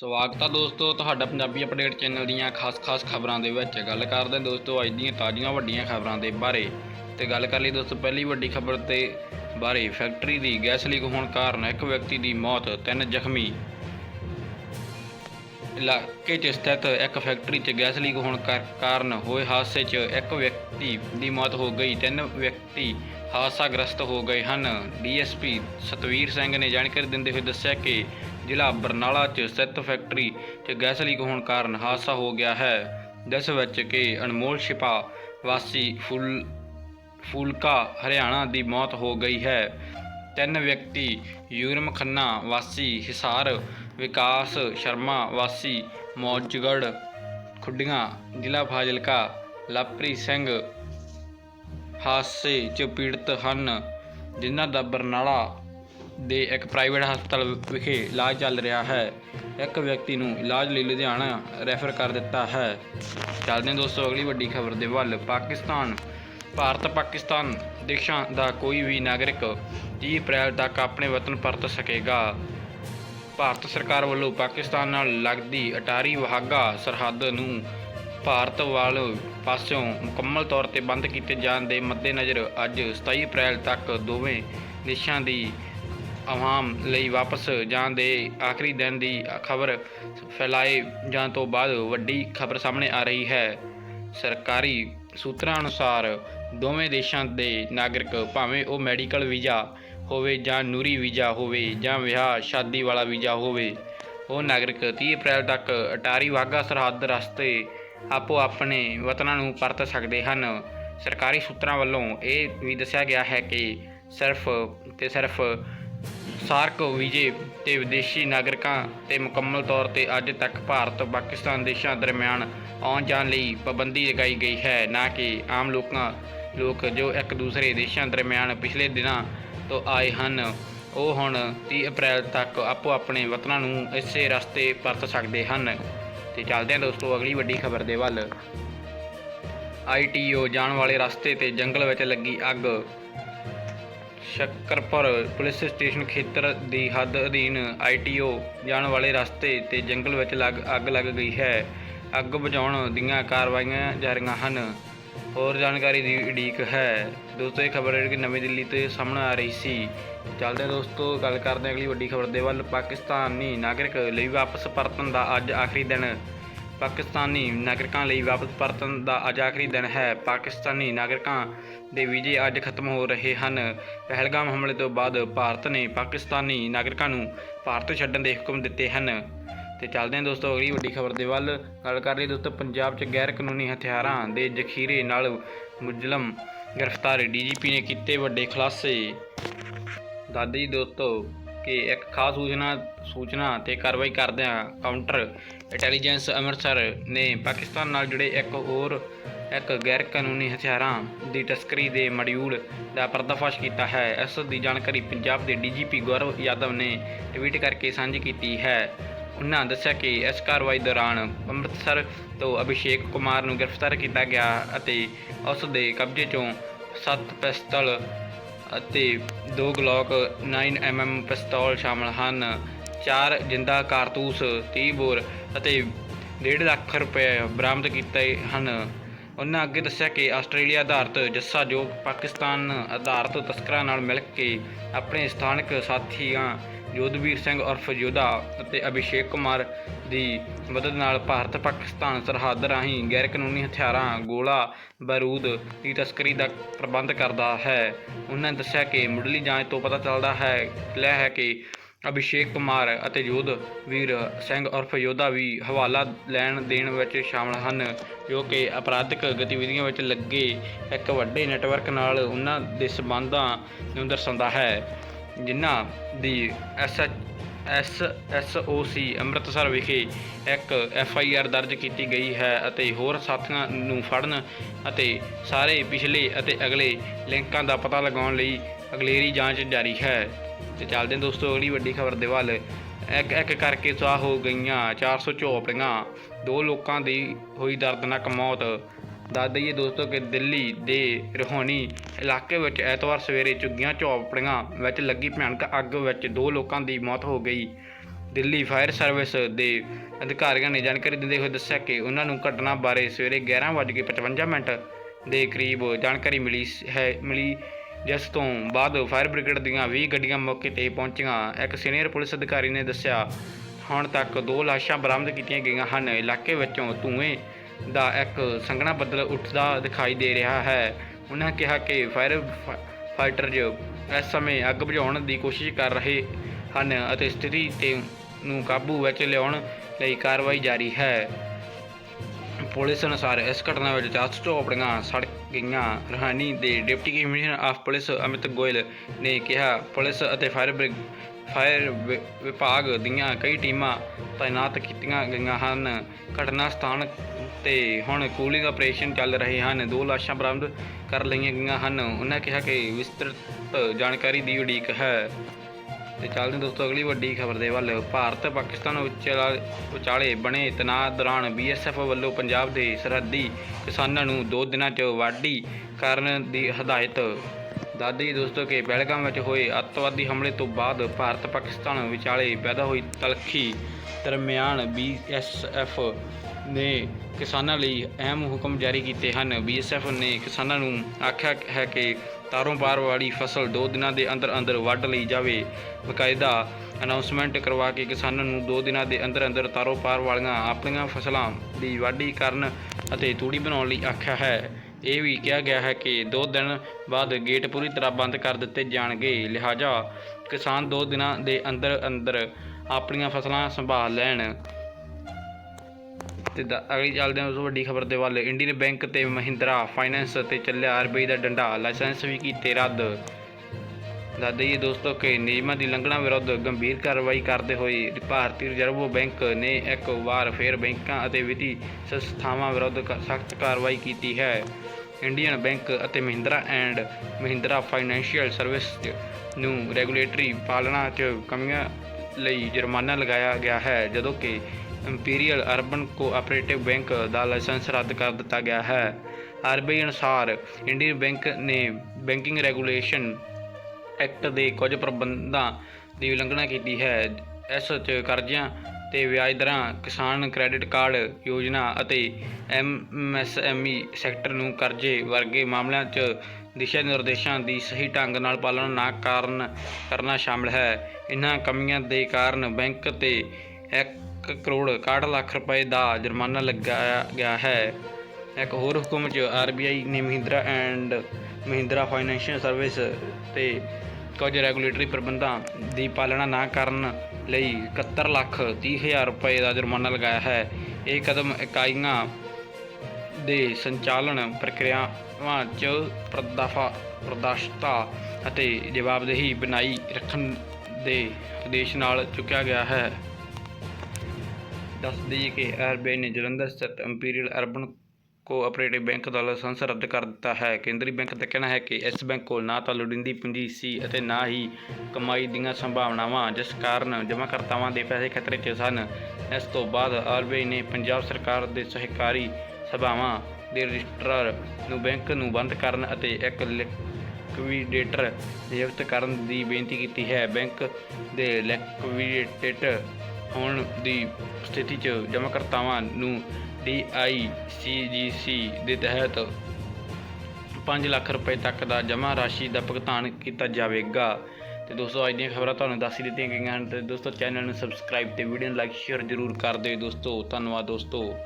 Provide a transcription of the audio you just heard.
ਸਵਾਗਤ ਹੈ ਦੋਸਤੋ ਤੁਹਾਡਾ ਪੰਜਾਬੀ ਅਪਡੇਟ ਚੈਨਲ ਦੀਆਂ ਖਾਸ-ਖਾਸ ਖਬਰਾਂ ਦੇ ਵਿੱਚ। ਗੱਲ ਕਰਦੇ ਹਾਂ ਦੋਸਤੋ ਅੱਜ ਦੀਆਂ ਤਾਜ਼ੀਆਂ ਵੱਡੀਆਂ ਖਬਰਾਂ ਦੇ ਬਾਰੇ। ਤੇ ਗੱਲ ਕਰ ਲਈ ਦੋਸਤੋ ਪਹਿਲੀ ਵੱਡੀ ਖਬਰ ਤੇ ਬਾਰੇ। ਫੈਕਟਰੀ ਦੀ ਗੈਸ ਲੀਕ ਹੋਣ ਕਾਰਨ ਇੱਕ ਵਿਅਕਤੀ ਦੀ ਮੌਤ, ਤਿੰਨ ਜ਼ਖਮੀ। ਇਲਾਕੇ 'ਚ ਸਥਿਤ ਇੱਕ ਫੈਕਟਰੀ 'ਚ ਗੈਸ ਲੀਕ ਹੋਣ ਕਾਰਨ ਹੋਏ ਹਾਦਸੇ 'ਚ ਇੱਕ ਵਿਅਕਤੀ ਦੀ ਮੌਤ ਹੋ ਗਈ। ਤਿੰਨ ਵਿਅਕਤੀ ਹਾਦਸਾਗ੍ਰਸਤ ਹੋ ਗਏ ਹਨ। ਡੀਐਸਪੀ ਸਤਵੀਰ ਸਿੰਘ ਨੇ ਜਾਣਕਾਰੀ ਦਿੰਦੇ ਹੋਏ ਦੱਸਿਆ ਕਿ ਜ਼ਿਲ੍ਹਾ ਬਰਨਾਲਾ 'ਚ ਸਥਿਤ ਫੈਕਟਰੀ 'ਚ ਗੈਸ ਲੀਕ ਹੋਣ ਕਾਰਨ ਹਾਦਸਾ ਹੋ ਗਿਆ ਹੈ। ਜਿਸ ਵਿੱਚ ਕਿ ਅਨਮੋਲ ਛਿਪਾ, ਵਾਸੀ ਫੁੱਲ, ਫੂਲਕਾ, ਹਰਿਆਣਾ ਦੀ ਮੌਤ ਹੋ ਗਈ ਹੈ। ਤਿੰਨ ਵਿਅਕਤੀ, ਯੂਰਮ ਖੰਨਾ, ਵਾਸੀ ਹਿਸਾਰ, ਵਿਕਾਸ ਸ਼ਰਮਾ, ਵਾਸੀ ਮੌਜਗੜ, ਖੁੱਡੀਆਂ, ਜ਼ਿਲ੍ਹਾ ਫਾਜ਼ਿਲਕਾ ਲਵਪ੍ਰੀਤ ਸਿੰਘ ਹਾਦਸੇ 'ਚ ਪੀੜਤ ਹਨ, ਜਿਨ੍ਹਾਂ ਦਾ ਬਰਨਾਲਾ ਦੇ ਇੱਕ ਪ੍ਰਾਈਵੇਟ ਹਸਪਤਾਲ ਵਿਖੇ ਇਲਾਜ ਚੱਲ ਰਿਹਾ ਹੈ। ਇੱਕ ਵਿਅਕਤੀ ਨੂੰ ਇਲਾਜ ਲਈ ਲੁਧਿਆਣਾ ਰੈਫਰ ਕਰ ਦਿੱਤਾ ਹੈ। ਚੱਲਦੇ ਹਾਂ ਦੋਸਤੋ, ਅਗਲੀ ਵੱਡੀ ਖਬਰ ਦੇ ਵੱਲ। ਪਾਕਿਸਤਾਨ, ਭਾਰਤ ਪਾਕਿਸਤਾਨ ਦੇਸ਼ਾਂ ਦਾ ਕੋਈ ਵੀ ਨਾਗਰਿਕ 30 ਅਪ੍ਰੈਲ ਤੱਕ ਆਪਣੇ ਵਤਨ ਪਰਤ ਸਕੇਗਾ। ਭਾਰਤ ਸਰਕਾਰ ਵੱਲੋਂ ਪਾਕਿਸਤਾਨ ਨਾਲ ਲੱਗਦੀ ਅਟਾਰੀ ਵਹਾਗਾ ਸਰਹੱਦ ਨੂੰ ਭਾਰਤ ਵੱਲ ਪਾਸਿਓਂ ਮੁਕੰਮਲ ਤੌਰ ਤੇ ਬੰਦ ਕੀਤੇ ਜਾਣ ਦੇ ਮੱਦੇਨਜ਼ਰ ਅੱਜ 27 ਅਪ੍ਰੈਲ ਤੱਕ ਦੋਵੇਂ ਦੇਸ਼ਾਂ ਦੀ ਆਵਾਮ ਲਈ ਵਾਪਸ ਜਾਣ ਦੇ ਆਖਰੀ ਦਿਨ ਦੀ ਖਬਰ ਫੈਲਾਏ ਜਾਣ ਤੋਂ ਬਾਅਦ ਵੱਡੀ ਖਬਰ ਸਾਹਮਣੇ ਆ ਰਹੀ ਹੈ। ਸਰਕਾਰੀ ਸੂਤਰਾਂ ਅਨੁਸਾਰ ਦੋਵੇਂ ਦੇਸ਼ਾਂ ਦੇ ਨਾਗਰਿਕ ਭਾਵੇਂ ਉਹ ਮੈਡੀਕਲ ਵੀਜ਼ਾ ਹੋਵੇ ਜਾਂ ਨੂਰੀ ਵੀਜ਼ਾ ਹੋਵੇ ਜਾਂ ਵਿਆਹ ਸ਼ਾਦੀ ਵਾਲਾ ਵੀਜ਼ਾ ਹੋਵੇ, ਉਹ ਨਾਗਰਿਕ 30 ਅਪ੍ਰੈਲ ਤੱਕ ਅਟਾਰੀ ਵਾਹਗਾ ਸਰਹੱਦ ਰਸਤੇ ਆਪੋ ਆਪਣੇ ਵਤਨਾਂ ਨੂੰ ਪਰਤ ਸਕਦੇ ਹਨ। ਸਰਕਾਰੀ ਸੂਤਰਾਂ ਵੱਲੋਂ ਇਹ ਵੀ ਦੱਸਿਆ ਗਿਆ ਹੈ ਕਿ ਸਿਰਫ ਤੇ ਸਿਰਫ ਸਾਰਕ ਵੀਜ਼ੇ ਤੇ ਵਿਦੇਸ਼ੀ ਨਾਗਰਿਕਾਂ ਤੇ ਮੁਕੰਮਲ ਤੌਰ ਤੇ ਅੱਜ ਤੱਕ ਭਾਰਤ ਪਾਕਿਸਤਾਨ ਦੇਸ਼ਾਂ ਦਰਮਿਆਨ ਆਉਣ ਜਾਣ ਲਈ ਪਾਬੰਦੀ ਲਗਾਈ ਗਈ ਹੈ, ਨਾ ਕਿ ਆਮ ਲੋਕਾਂ, ਲੋਕ ਜੋ ਇੱਕ ਦੂਸਰੇ ਦੇਸ਼ਾਂ ਦਰਮਿਆਨ ਪਿਛਲੇ ਦਿਨਾਂ ਤੋਂ ਆਏ ਹਨ, ਉਹ ਹੁਣ 30 ਅਪ੍ਰੈਲ ਤੱਕ ਆਪੋ ਆਪਣੇ ਵਤਨਾਂ ਨੂੰ ਇਸੇ ਰਸਤੇ ਪਰਤ ਸਕਦੇ ਹਨ। ਤੇ ਚੱਲਦੇ ਹਾਂ ਦੋਸਤੋ, ਅਗਲੀ ਵੱਡੀ ਖਬਰ ਦੇ ਵੱਲ। ਆਈਟੀਓ ਜਾਣ ਵਾਲੇ ਰਸਤੇ ਤੇ ਜੰਗਲ ਵਿੱਚ ਲੱਗੀ ਅੱਗ। ਸ਼ੱਕਰਪੁਰ ਪੁਲਿਸ ਸਟੇਸ਼ਨ ਖੇਤਰ ਦੀ ਹੱਦ ਅਧੀਨ ਆਈਟੀਓ ਜਾਣ ਵਾਲੇ ਰਸਤੇ ਤੇ ਜੰਗਲ ਵਿੱਚ ਲੱਗ ਅੱਗ ਲੱਗ ਗਈ ਹੈ। ਅੱਗ ਬੁਝਾਉਣ ਦੀਆਂ ਕਾਰਵਾਈਆਂ ਜਾਰੀਆਂ ਹਨ। ਹੋਰ ਜਾਣਕਾਰੀ ਦੀ ਉਡੀਕ ਹੈ। ਦੋਸਤੋ, ਇਹ ਖਬਰ ਜਿਹੜੀ ਕਿ ਨਵੀਂ ਦਿੱਲੀ ਤੋਂ ਸਾਹਮਣੇ ਆ ਰਹੀ ਸੀ। ਚੱਲਦੇ ਹਾਂ ਦੋਸਤੋ, ਗੱਲ ਕਰਦੇ ਹਾਂ ਅਗਲੀ ਵੱਡੀ ਖਬਰ ਦੇ ਵੱਲ। ਪਾਕਿਸਤਾਨੀ ਨਾਗਰਿਕ ਲਈ ਵਾਪਸ ਪਰਤਣ ਦਾ ਅੱਜ ਆਖਰੀ ਦਿਨ। ਪਾਕਿਸਤਾਨੀ ਨਾਗਰਿਕਾਂ ਲਈ ਵਾਪਸ ਪਰਤਣ ਦਾ ਅੱਜ ਆਖਰੀ ਦਿਨ ਹੈ। ਪਾਕਿਸਤਾਨੀ ਨਾਗਰਿਕਾਂ ਦੇ ਵੀਜ਼ੇ ਅੱਜ ਖਤਮ ਹੋ ਰਹੇ ਹਨ। ਪਹਿਲਗਾਮ ਹਮਲੇ ਤੋਂ ਬਾਅਦ ਭਾਰਤ ਨੇ ਪਾਕਿਸਤਾਨੀ ਨਾਗਰਿਕਾਂ ਨੂੰ ਭਾਰਤ ਛੱਡਣ ਦੇ ਹੁਕਮ ਦਿੱਤੇ ਹਨ। ਤੇ ਚੱਲਦੇ ਹਾਂ ਦੋਸਤੋ, ਅਗਲੀ ਵੱਡੀ ਖਬਰ ਦੇ ਵੱਲ। ਗੱਲ ਕਰ ਲਈ ਦੋਸਤੋ, ਪੰਜਾਬ 'ਚ ਗੈਰ ਕਾਨੂੰਨੀ ਹਥਿਆਰਾਂ ਦੇ ਜ਼ਖੀਰੇ ਨਾਲ ਮੁਜਲਮ ਗ੍ਰਿਫਤਾਰ। ਡੀਜੀਪੀ ਨੇ ਕੀਤੇ ਵੱਡੇ ਖੁਲਾਸੇ। ਦਾਦੀ ਜੀ, ਦੋਸਤੋ ਕਿ ਇੱਕ ਖਾਸ ਸੂਚਨਾ ਸੂਚਨਾ ਤੇ ਕਾਰਵਾਈ ਕਰਦਿਆਂ ਕਾਊਂਟਰ ਇੰਟੈਲੀਜੈਂਸ ਅੰਮ੍ਰਿਤਸਰ ਨੇ ਪਾਕਿਸਤਾਨ ਨਾਲ ਜੁੜੇ ਇੱਕ ਹੋਰ, ਇੱਕ ਗੈਰ ਕਾਨੂੰਨੀ ਹਥਿਆਰਾਂ ਦੀ ਤਸਕਰੀ ਦੇ ਮੋਡਿਊਲ ਦਾ ਪਰਦਾਫਾਸ਼ ਕੀਤਾ ਹੈ। ਇਸ ਦੀ ਜਾਣਕਾਰੀ ਪੰਜਾਬ ਦੇ ਡੀਜੀਪੀ ਗੌਰਵ ਯਾਦਵ ਨੇ ਟਵੀਟ ਕਰਕੇ ਸਾਂਝੀ ਕੀਤੀ ਹੈ। ਉਹਨਾਂ ਦੱਸਿਆ ਕਿ ਇਸ ਕਾਰਵਾਈ ਦੌਰਾਨ ਅੰਮ੍ਰਿਤਸਰ ਤੋਂ ਅਭਿਸ਼ੇਕ ਕੁਮਾਰ ਨੂੰ ਗ੍ਰਿਫਤਾਰ ਕੀਤਾ ਗਿਆ ਅਤੇ ਉਸ ਦੇ ਕਬਜ਼ੇ ਚੋਂ 7 ਪਿਸਤਲ ਅਤੇ ਦੋ ਗਲੌਕ 9mm ਪਿਸਤੌਲ ਸ਼ਾਮਲ ਹਨ। ਚਾਰ ਜਿੰਦਾ ਕਾਰਤੂਸ 30 ਬੋਰ ਅਤੇ 1.5 ਲੱਖ ਰੁਪਏ ਬਰਾਮਦ ਕੀਤੇ ਹਨ। ਉਹਨਾਂ ਅੱਗੇ ਦੱਸਿਆ ਕਿ ਆਸਟ੍ਰੇਲੀਆ ਆਧਾਰਿਤ ਜੱਸਾ ਜੋ ਪਾਕਿਸਤਾਨ ਆਧਾਰਿਤ ਤਸਕਰਾਂ ਨਾਲ ਮਿਲ ਕੇ ਆਪਣੇ ਸਥਾਨਕ ਸਾਥੀਆਂ ਯੋਧਵੀਰ ਸਿੰਘ ਉਰਫ ਯੋਧਾ ਅਤੇ ਅਭਿਸ਼ੇਕ ਕੁਮਾਰ ਦੀ ਮਦਦ ਨਾਲ ਭਾਰਤ, ਪਾਕਿਸਤਾਨ ਸਰਹੱਦ ਰਾਹੀਂ ਗੈਰ ਕਾਨੂੰਨੀ ਹਥਿਆਰਾਂ, ਗੋਲਾ ਬਾਰੂਦ ਦੀ ਤਸਕਰੀ ਦਾ ਪ੍ਰਬੰਧ ਕਰਦਾ ਹੈ। ਉਹਨਾਂ ਨੇ ਦੱਸਿਆ ਕਿ ਮੁੱਢਲੀ ਜਾਂਚ ਤੋਂ ਪਤਾ ਚੱਲਦਾ ਹੈ, ਲੈ ਹੈ ਕਿ ਅਭਿਸ਼ੇਕ ਕੁਮਾਰ ਅਤੇ ਜੋਧਵੀਰ ਸਿੰਘ ਉਰਫ ਯੋਧਾ ਵੀ ਹਵਾਲਾ ਲੈਣ ਦੇਣ ਵਿੱਚ ਸ਼ਾਮਲ ਹਨ, ਜੋ ਕਿ ਅਪਰਾਧਿਕ ਗਤੀਵਿਧੀਆਂ ਵਿੱਚ ਲੱਗੇ ਇੱਕ ਵੱਡੇ ਨੈਟਵਰਕ ਨਾਲ ਉਹਨਾਂ ਦੇ ਸਬੰਧਾਂ ਨੂੰ ਦਰਸਾਉਂਦਾ ਹੈ। ਜਿਨ੍ਹਾਂ ਦੀ S S S O C Amritsar ਵਿਖੇ ਇੱਕ ਐਫ ਆਈ ਆਰ ਦਰਜ ਕੀਤੀ ਗਈ ਹੈ ਅਤੇ ਹੋਰ ਸਾਥੀਆਂ ਨੂੰ ਫੜਨ ਅਤੇ ਸਾਰੇ ਪਿਛਲੇ ਅਤੇ ਅਗਲੇ ਲਿੰਕਾਂ ਦਾ ਪਤਾ ਲਗਾਉਣ ਲਈ ਅਗਲੇਰੀ ਜਾਂਚ ਜਾਰੀ ਹੈ। ਤੇ ਚੱਲਦੇ ਹਾਂ ਦੋਸਤੋ, ਅਗਲੀ ਵੱਡੀ ਖਬਰ ਦੇ ਵੱਲ। ਇੱਕ ਇੱਕ ਕਰਕੇ ਸੁਆਹ ਹੋ ਗਈਆਂ 400 ਝੋਪੜੀਆਂ ਦੋ ਲੋਕਾਂ ਦੀ ਹੋਈ ਦਰਦਨਾਕ ਮੌਤ। ਦੱਸ ਦਈਏ ਦੋਸਤੋ ਕਿ ਦਿੱਲੀ ਦੇ ਰੋਹਾਨੀ ਇਲਾਕੇ ਵਿੱਚ ਐਤਵਾਰ ਸਵੇਰੇ ਝੁੱਗੀਆਂ ਝੋਪੜੀਆਂ ਵਿੱਚ ਲੱਗੀ ਭਿਆਨਕ ਅੱਗ ਵਿੱਚ ਦੋ ਲੋਕਾਂ ਦੀ ਮੌਤ ਹੋ ਗਈ। ਦਿੱਲੀ ਫਾਇਰ ਸਰਵਿਸ ਦੇ ਅਧਿਕਾਰੀਆਂ ਨੇ ਜਾਣਕਾਰੀ ਦਿੰਦੇ ਹੋਏ ਦੱਸਿਆ ਕਿ ਉਹਨਾਂ ਨੂੰ ਘਟਨਾ ਬਾਰੇ ਸਵੇਰੇ 11:55 ਮਿੰਟ ਦੇ ਕਰੀਬ ਜਾਣਕਾਰੀ ਮਿਲੀ ਸ- ਹੈ, ਮਿਲੀ, ਜਿਸ ਤੋਂ ਬਾਅਦ ਫਾਇਰ ਬ੍ਰਿਗੇਡ ਦੀਆਂ 20 ਗੱਡੀਆਂ ਮੌਕੇ ਤੇ ਪਹੁੰਚੀਆਂ। ਇੱਕ ਸੀਨੀਅਰ ਪੁਲਿਸ ਅਧਿਕਾਰੀ ਨੇ ਦੱਸਿਆ, ਹੁਣ ਤੱਕ ਦੋ ਲਾਸ਼ਾਂ ਬਰਾਮਦ ਕੀਤੀਆਂ ਗਈਆਂ ਹਨ। ਇਲਾਕੇ ਵਿੱਚੋਂ ਧੂਏ ਦਾ ਇੱਕ ਸੰਘਣਾ ਬੱਦਲ ਉੱਠਦਾ ਦਿਖਾਈ ਦੇ ਰਿਹਾ ਹੈ। ਉਹਨਾਂ ਕਿਹਾ ਕਿ ਫਾਇਰ ਫ- ਫਾਈਟਰਜ਼ ਇਸ ਸਮੇਂ ਅੱਗ ਬੁਝਾਉਣ ਦੀ ਕੋਸ਼ਿਸ਼ ਕਰ ਰਹੇ ਹਨ ਅਤੇ ਸਥਿਤੀ ਤੇ ਨੂੰ ਕਾਬੂ ਵਿੱਚ ਲਿਆਉਣ ਲਈ ਕਾਰਵਾਈ ਜਾਰੀ ਹੈ। ਪੁਲਿਸ ਅਨੁਸਾਰ ਇਸ ਘਟਨਾ ਵਿੱਚ 10 ਝੋਪੜੀਆਂ ਸੜ ਗਈਆਂ ਰਹਾਨੀ ਦੇ deputy commissioner of police Amit Goyal ਨੇ ਕਿਹਾ, ਪੁਲਿਸ ਅਤੇ ਫਾਇਰ ਬ੍ਰਿਗ, ਫਾਇਰ ਵਿ- ਵਿਭਾਗ ਦੀਆਂ ਕਈ ਟੀਮਾਂ ਤਾਇਨਾਤ ਕੀਤੀਆਂ ਗਈਆਂ ਹਨ। ਘਟਨਾ ਸਥਾਨ ਤੇ ਹੁਣ ਕੂਲਿੰਗ ਆਪਰੇਸ਼ਨ ਚੱਲ ਰਹੇ ਹਨ। ਦੋ ਲਾਸ਼ਾਂ ਬਰਾਮਦ ਕਰ ਲਈਆਂ ਗਈਆਂ ਹਨ। ਉਹਨਾਂ ਕਿਹਾ ਕਿ ਵਿਸਤ੍ਰਿਤ ਜਾਣਕਾਰੀ ਦੀ ਉਡੀਕ ਹੈ। ਤੇ ਚੱਲਦੇ ਦੋਸਤੋ, ਅਗਲੀ ਵੱਡੀ ਖਬਰ ਦੇ ਵੱਲ। ਭਾਰਤ ਪਾਕਿਸਤਾਨ ਵਿਚਲਾ ਵਿਚਾਲੇ ਬਣੇ ਤਣਾਅ ਦੌਰਾਨ ਬੀਐਸਐਫ ਵੱਲੋਂ ਪੰਜਾਬ ਦੇ ਸਰਹੱਦੀ ਕਿਸਾਨਾਂ ਨੂੰ ਦੋ ਦਿਨਾਂ 'ਚ ਵਾਢੀ ਕਰਨ ਦੀ ਹਦਾਇਤ। ਦਾਦੀ ਦੋਸਤੋ ਕਿ ਪਹਿਲਗਾਮ ਵਿੱਚ ਹੋਏ ਅੱਤਵਾਦੀ ਹਮਲੇ ਤੋਂ ਬਾਅਦ ਭਾਰਤ ਪਾਕਿਸਤਾਨ ਵਿਚਾਲੇ ਪੈਦਾ ਹੋਈ ਤਲਖੀ ਦਰਮਿਆਨ ਬੀਐਸਐਫ ਨੇ ਕਿਸਾਨਾਂ ਲਈ ਅਹਿਮ ਹੁਕਮ ਜਾਰੀ ਕੀਤੇ ਹਨ। ਬੀਐਸਐਫ ਨੇ ਕਿਸਾਨਾਂ ਨੂੰ ਆਖਿਆ ਹੈ ਕਿ ਤਾਰੋਂ ਪਾਰ ਵਾਲੀ ਫਸਲ ਦੋ ਦਿਨਾਂ ਦੇ ਅੰਦਰ ਅੰਦਰ ਵੱਢ ਲਈ ਜਾਵੇ। ਬਕਾਇਦਾ ਅਨਾਉਂਸਮੈਂਟ ਕਰਵਾ ਕੇ ਕਿਸਾਨਾਂ ਨੂੰ ਦੋ ਦਿਨਾਂ ਦੇ ਅੰਦਰ ਅੰਦਰ ਤਾਰੋਂ ਪਾਰ ਵਾਲੀਆਂ ਆਪਣੀਆਂ ਫਸਲਾਂ ਦੀ ਵਾਢੀ ਕਰਨ ਅਤੇ ਤੂੜੀ ਬਣਾਉਣ ਲਈ ਆਖਿਆ ਹੈ। ਇਹ ਵੀ ਕਿਹਾ ਗਿਆ ਹੈ ਕਿ ਦੋ ਦਿਨ ਬਾਅਦ ਗੇਟ ਪੂਰੀ ਤਰ੍ਹਾਂ ਬੰਦ ਕਰ ਦਿੱਤੇ ਜਾਣਗੇ। ਲਿਹਾਜ਼ਾ ਕਿਸਾਨ ਦੋ ਦਿਨਾਂ ਦੇ ਅੰਦਰ ਅੰਦਰ ਆਪਣੀਆਂ ਫਸਲਾਂ ਸੰਭਾਲ ਲੈਣ। ਤੇ ਦ- ਅਗਲੀ ਚੱਲਦੇ ਹਾਂ ਉਸ ਵੱਡੀ ਖਬਰ ਦੇ ਵੱਲ। ਇੰਡੀਅਨ ਬੈਂਕ ਤੇ ਮਹਿੰਦਰਾ ਫਾਈਨੈਂਸ ਤੇ ਚੱਲਿਆ ਆਰਬੀਆਈ ਦਾ ਡੰਡਾ। ਲਾਇਸੈਂਸ ਵੀ ਕੀਤੇ ਰੱਦ। ਦੱਸ ਦਈਏ ਦੋਸਤੋ ਕਿ ਨਿਯਮਾਂ ਦੀ ਲੰਘਣਾ ਵਿਰੁੱਧ ਗੰਭੀਰ ਕਾਰਵਾਈ ਕਰਦੇ ਹੋਏ ਭਾਰਤੀ ਰਿਜ਼ਰਵ ਬੈਂਕ ਨੇ ਇੱਕ ਵਾਰ ਫੇਰ ਬੈਂਕਾਂ ਅਤੇ ਵਿੱਤੀ ਸੰਸਥਾਵਾਂ ਵਿਰੁੱਧ ਸਖਤ ਕਾਰਵਾਈ ਕੀਤੀ ਹੈ। ਇੰਡੀਅਨ ਬੈਂਕ ਅਤੇ Mahindra and Mahindra financial service ਨੂੰ ਰੈਗੂਲੇਟਰੀ ਪਾਲਣਾ 'ਚ ਕਮੀਆਂ ਲਈ ਜੁਰਮਾਨਾ ਲਗਾਇਆ ਗਿਆ ਹੈ। ਜਦੋਂ ਕਿ ਇੰਪੀਰੀਅਲ ਅਰਬਨ ਕੋਆਪਰੇਟਿਵ ਬੈਂਕ ਦਾ ਲਾਇਸੈਂਸ ਰੱਦ ਕਰ ਦਿੱਤਾ ਗਿਆ ਹੈ। ਆਰਬੀਆਈ ਅਨੁਸਾਰ, ਇੰਡੀਅਨ ਬੈਂਕ ਨੇ ਬੈਂਕਿੰਗ ਰੈਗੂਲੇਸ਼ਨ ਐਕਟ ਦੇ ਕੁਝ ਪ੍ਰਬੰਧਾਂ ਦੀ ਉਲੰਘਣਾ ਕੀਤੀ ਹੈ। ਇਸ 'ਚ ਕਰਜ਼ਿਆਂ ਤੇ ਵਿਆਜ ਦਰਾਂ, ਕਿਸਾਨ ਕ੍ਰੈਡਿਟ ਕਾਰਡ ਯੋਜਨਾ ਅਤੇ ਐਮਐਸਐਮਈ ਸੈਕਟਰ ਨੂੰ ਕਰਜ਼ੇ ਵਰਗੇ ਮਾਮਲਿਆਂ 'ਚ ਦਿਸ਼ਾ ਨਿਰਦੇਸ਼ਾਂ ਦੀ ਸਹੀ ਢੰਗ ਨਾਲ ਪਾਲਣਾ ਨਾ ਕਰਨ ਕਰਨਾ ਸ਼ਾਮਲ ਹੈ। ਇਨ੍ਹਾਂ ਕਮੀਆਂ ਦੇ ਕਾਰਨ ਬੈਂਕ ਤੇ 1 ਕਰੋੜ 61 ਲੱਖ ਰੁਪਏ ਦਾ ਜੁਰਮਾਨਾ ਲਗਾਇਆ ਗਿਆ ਹੈ। ਇੱਕ ਹੋਰ ਹੁਕਮ 'ਚ ਆਰਬੀਆਈ ਨੇ Mahindra and Mahindra financial service ਤੇ ਕੁਝ ਰੈਗੂਲੇਟਰੀ ਪ੍ਰਬੰਧਾਂ ਦੀ ਪਾਲਣਾ ਨਾ ਕਰਨ ਲਈ 71 ਲੱਖ 30 ਹਜ਼ਾਰ ਰੁਪਏ ਦਾ ਜੁਰਮਾਨਾ ਲਗਾਇਆ ਹੈ। ਇਹ ਕਦਮ ਇਕਾਈਆਂ ਦੇ ਸੰਚਾਲਨ ਪ੍ਰਕਿਰਿਆਵਾਂ 'ਚ ਪ੍ਰਦਾਫਾ, ਪ੍ਰਦਾਸ਼ਤਾ ਅਤੇ ਜਵਾਬਦੇਹੀ ਬਣਾਈ ਰੱਖਣ ਦੇ ਉਦੇਸ਼ ਨਾਲ ਚੁੱਕਿਆ ਗਿਆ ਹੈ। ਦੱਸ ਦਈਏ ਕਿ ਆਰਬੀਆਈ ਨੇ ਜਲੰਧਰ ਸਥਿਤ ਇੰਪੀਰੀਅਲ ਅਰਬਨ ਕੋਆਪਰੇਟਿਵ ਬੈਂਕ ਦਾ ਲਾਇਸੈਂਸ ਰੱਦ ਕਰ ਦਿੱਤਾ ਹੈ। ਕੇਂਦਰੀ ਬੈਂਕ ਦਾ ਕਹਿਣਾ ਹੈ ਕਿ ਇਸ ਬੈਂਕ ਕੋਲ ਨਾ ਤਾਂ ਲੋੜੀਂਦੀ ਪੂੰਜੀ ਸੀ ਅਤੇ ਨਾ ਹੀ ਕਮਾਈ ਦੀਆਂ ਸੰਭਾਵਨਾਵਾਂ, ਜਿਸ ਕਾਰਨ ਜਮ੍ਹਾਂਕਰਤਾਵਾਂ ਦੇ ਪੈਸੇ ਖਤਰੇ 'ਚ ਸਨ। ਇਸ ਤੋਂ ਬਾਅਦ ਆਰਬੀਆਈ ਨੇ ਪੰਜਾਬ ਸਰਕਾਰ ਦੇ ਸਹਿਕਾਰੀ ਸਭਾਵਾਂ ਦੇ ਰਜਿਸਟਰਾਰ ਨੂੰ ਬੈਂਕ ਨੂੰ ਬੰਦ ਕਰਨ ਅਤੇ ਇੱਕ ਲਿਕਵਿਡੇਟਰ ਨਿਯੁਕਤ ਕਰਨ ਦੀ ਬੇਨਤੀ ਕੀਤੀ ਹੈ। ਬੈਂਕ ਦੇ ਲਿਕਵਿਡੇਟਰ ਹੋਣ ਦੀ ਸਥਿਤੀ 'ਚ ਜਮ੍ਹਾਂਕਰਤਾਵਾਂ ਨੂੰ DICGC ਦੇ ਤਹਿਤ 5 ਲੱਖ ਰੁਪਏ ਤੱਕ ਦਾ ਜਮ੍ਹਾਂ ਰਾਸ਼ੀ ਦਾ ਭੁਗਤਾਨ ਕੀਤਾ ਜਾਵੇਗਾ। ਤੇ ਦੋਸਤੋ, ਅੱਜ ਦੀਆਂ ਖਬਰਾਂ ਤੁਹਾਨੂੰ ਦੱਸ ਹੀ ਦਿੱਤੀਆਂ ਗਈਆਂ ਹਨ ਤੇ ਦੋਸਤੋ, ਚੈਨਲ ਨੂੰ ਸਬਸਕ੍ਰਾਈਬ ਤੇ ਵੀਡੀਓ ਨੂੰ ਲਾਈਕ ਸ਼ੇਅਰ ਜ਼ਰੂਰ ਕਰ ਦਿਓ। ਦੋਸਤੋ, ਧੰਨਵਾਦ ਦੋਸਤੋ।